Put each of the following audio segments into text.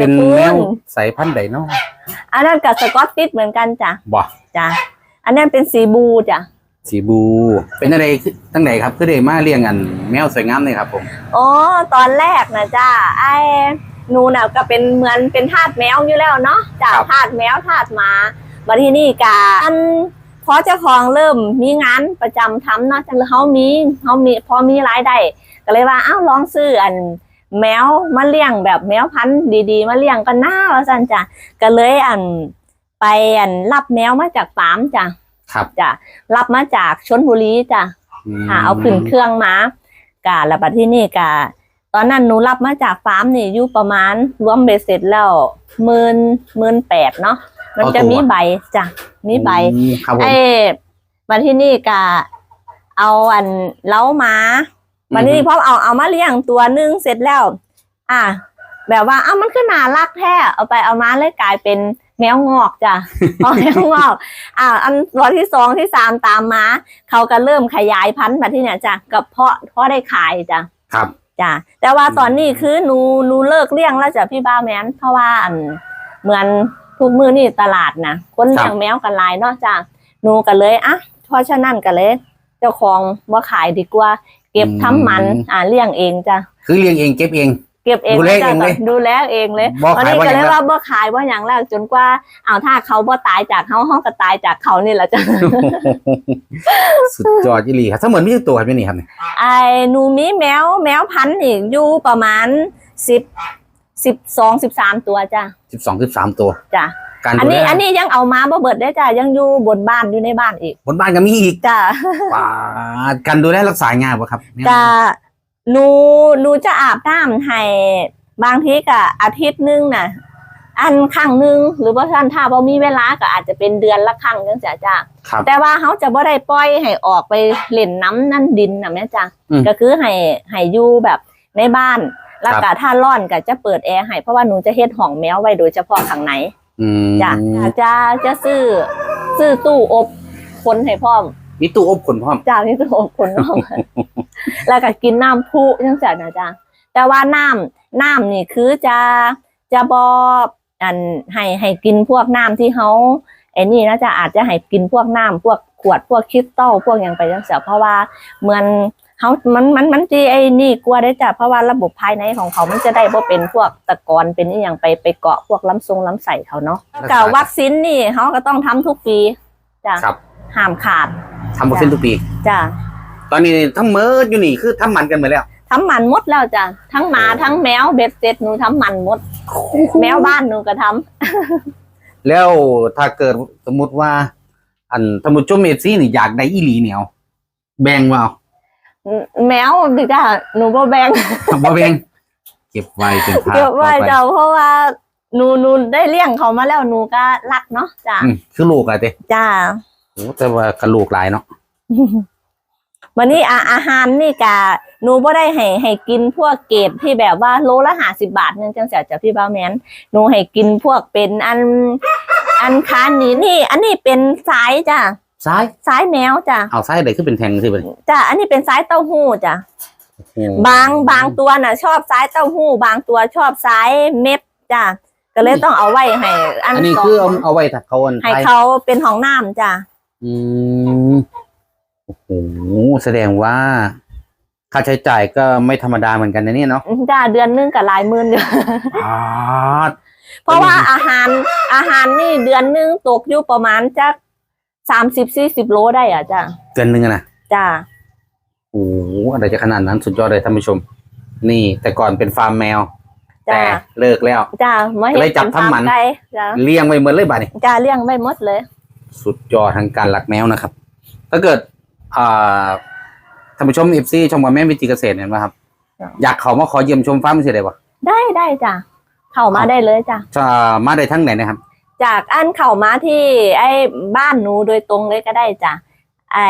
เป็นตระกูลแมวสายพันธุ์ใดเนาะอันนั้นกับสกอตติชเหมือนกันจ้ะบ่จ้ะอันนั้นเป็นสีบูจ้ะสีบู เป็นอะไรคือตั้งไหนครับคือได้มาเลี้ยงอัน แมวสวยงามเลยครับผมอ๋อตอนแรกนะจ้ะไอ้หนูน่ะก็เป็นเหมือนเป็นทาสแมวอยู่แล้วเนาะจ้ะทาสแมวทาสหมามาที่นี่กาอันพอเจ้าของเริ่มมีงานประจำทำเนาะจังเลยเขามีเขามีพอมีรายได้ก็เลยว่าอ้าวลองซื้ออัน แมวมาเลี้ยงแบบแมวพันธุ์ดีๆ มาเลี้ยงกันหน้าว่าสันจ้ะก็เลยอันไปอันรับแมวมาจากฟาร์มจ้ะครับจ้ะรับมาจากชนบุรีจ้ะมหาเอาขึ้นเครื่องมากะแล้วบัดที่นี่กะตอนนั้นหนูรับมาจากฟาร์มนี่อยู่ประมาณรวมเบสเสร็จแล้วหมื่นหมื่นแปดเนาะมันจะมีใบจ้ะมีใบอืมครับผมไอ้มาที่นี่กะเอาอันเล้ามา มาที่นี่พอเอาเอามาเลี้ยงตัวหนึงเสร็จแล้ว อะแบบว่าเอ้ามันก็น่ารักแท้เอาไปเอามาเลยกลายเป็นแมวงอกจ้ะพอแมวงอก อ่า อันตัวที่สองที่สามตามมา เขาก็เริ่มขยายพันธุ์มาที่เนี่ยจ้ะกับเพาะเพาะได้ขายจ้ะครับจ้ะแต่ว่าตอนนี้คือหนูหนูเลิกเลี้ยงแล้วจ้ะพี่บ้าแมนเพราะว่าอันเหมือนทุกมือนี่ตลาดนะคนเลี้ยงแมวกันหลายเนาะจ้ะหนูก็เลยอะเพราะฉะนั้นก็เลย เจ้าของว่าขายดีกว่า เก็บทำมัน อ่าเลี้ยงเองจ้ะคือเลี้ยงเองเก็บเอง เก็บเองดูแลจ้ะเองเลยดูแลเองเลยบ่วันขายนี้ว่าก็อเลย่างยไรว่าบ่ขายว่าอย่างแรกจนกว่าเอาถ้าเขาบ่ตายจากเขาห้องก็ตายจากเขานี่แหละจ้ะสุดยอดยี่หลีครับถ้าเหมือนมีตัวครับอยู่นี่ครับเนี่ยไอ้หนูมีแมวแมวพันธุ์อีกอยู่ประมาณสิบสิบสองสิบสามตัวจ้ะสิบสองสิบสามตัวจ้ะ การอันดูแลนี้อันนี้ยังเอามาบ่เบิดได้อจ้ะยังอยู่บนบ้านอยู่ในบ้านอีก บนบ้านก็มีอีกจ้ะป่าดการดูแลรักษาง่ายป่ะครับจะหนูหนูจะอาบน้ำให้บางทีก็อาทิตย์หนึงน่ะ อันครั้งหนึง หรือว่าท่านถ้าบ่มีเวลาก็อาจจะเป็นเดือนละครั้งจังซี่จ้ะครับแต่ว่าเขาจะบ่ได้ปล่อยให้ออกไปเล่นน้ำนั่นดินนะแม่จ้ะอืมก็คือให้ให้อยู่แบบในบ้านแล้วก็ถ้าร้อนก็จะเปิดแอร์ให้เพราะว่าหนูจะเฮ็ดห้องแมวไว้โดยเฉพาะข้างใน อืมจ้ะจะจะซื้อ ซื้อตู้อบคนให้พร้อม มีตู้อบขนพร้อม จ้านี่ตู้อบคนพร้อม แล้วก็กินน้ำพุจังซี่นะจ้ะแต่ว่าน้ำน้ำนี่คือจะจะบ่อันให้ให้กินพวกน้ำที่เขาไอ้นี่นะจะอาจจะให้กินพวกน้ำพวกขวดพวกคริสตัลพวกหยังไปจังซี่เพราะว่าเหมือน เขามัน มัน มันจีไอ้นี่กลัวได้จ้ะ เพราะว่าระบบภายในของเขามันจะได้บ่เป็นพวกตะกอนเป็นอหย่างไปไปเกาะพวกลำทรงลำไส้เขาเนาะกับวัคซีนนี่เขาก็ต้องทำทุกปีจ้ะครับห้ามขาดทำหมดเส้นทุกปี จ้ะตอนนี้ทั้งเมิดอยู่นี่คือทำมันกันหมดแล้ว ทำหมันหมดแล้วจ้ะ ทั้งหมาทั้งแมวเบ็ดเสร็จหนูทำหมันหมด แมวบ้านหนูก็ทำแล้วถ้าเกิดสมมุติว่า อันสมมติชมเอฟซีนี่อยากได้อีหลีเหนียว แบ่งว่าเอา แมวดิจ้ะหนูบ่แบ่งบ่แบ่งเก็บไว้เป็นภาพเก็บไว้ต่อปจ้ะเพราะว่าหนูหนูได้เลี้ยงเขามาแล้วหนูก็รักเนาะจ้ะอืมคือลูกอะไรเต้จ้ะโอ้แต่ว่ากระลูกหลายเนาะวันนี้อาอาหารนี่กะหนูบ่ได้ให้ให้กินพวกเกรดที่แบบว่าโลละห้าสิบาทนึงจังเสียจ้ะพี่บ้าวแมนหนูให้กินพวกเป็นอัน อันค้านี่นี่ อันนี้เป็นสายจ้ะ ซ้ายสายแมวจ้ะเอาซ้ายใดคือเป็นแทงสิบัดนี้จ้ะอันนี้เป็นสายเต้าหู้จ้ะโอ้บางบางตัวน่ะ ชอบซ้ายเต้าหู้ บางตัวชอบซ้ายเม็ดจ้ะก็เลยต้องเอาไว้ให้อันอันนี้สองคือเอาเอาไว้ถักเขาอันให้ท้ายเขาเป็นของน้ำจ้ะอืมโอ้โหแสดงว่าค่าใช้จ่ายก็ไม่ธรรมดาเหมือนกันนะเนี่ยเนาะจ้ะเดือนหนึงกับหลายหมื่นอยู่อ่าเพราะว่าอาหารอาหารนี่เดือนหนึงตกอยู่ประมาณจัก สามสิบสี่สิบโลได้อะจ้ะเกินหนึ่งอะนะจ้ะโอ้โหอะไรจะขนาดนั้นสุดยอดเลยท่านผู้ชม นี่แต่ก่อนเป็นฟาร์มแมว จ้ะแต่เลิกแล้ว จ้ะไม่เลยจับทำหมันไก่จ้ะเลี้ยงไว้เหมือนเลยบ่านี่จ้ะเลี้ยงไม่หมดเลย สุดยอดทางการหลักแมวนะครับ ถ้าเกิดอ่าท่านผู้ชมเอฟซีชมว่าแม่วิจิเกษตรเนี่ยนะครับ จ้ะ อยากเขามาขอเยี่ยมชมฟาร์มเสียได้ปะได้ได้จ้ะเข้ามาได้เลยจ้ะจะมาได้ทั้งไหนนะครับ จากอันเข้ามาที่ ไอ้บ้านหนูโดยตรงเลยก็ได้จ้ะไอ้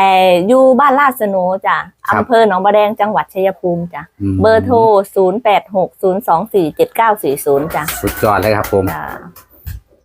อยู่บ้านลาดสนูจ้ะครับ อำเภอหนองบะแดงจังหวัดชัยภูมิจ้ะมเบอร์โทร 0 8 6 0 2 4 7 9 4 0จ้ะสุดยอดเลยครับผม จ้ะ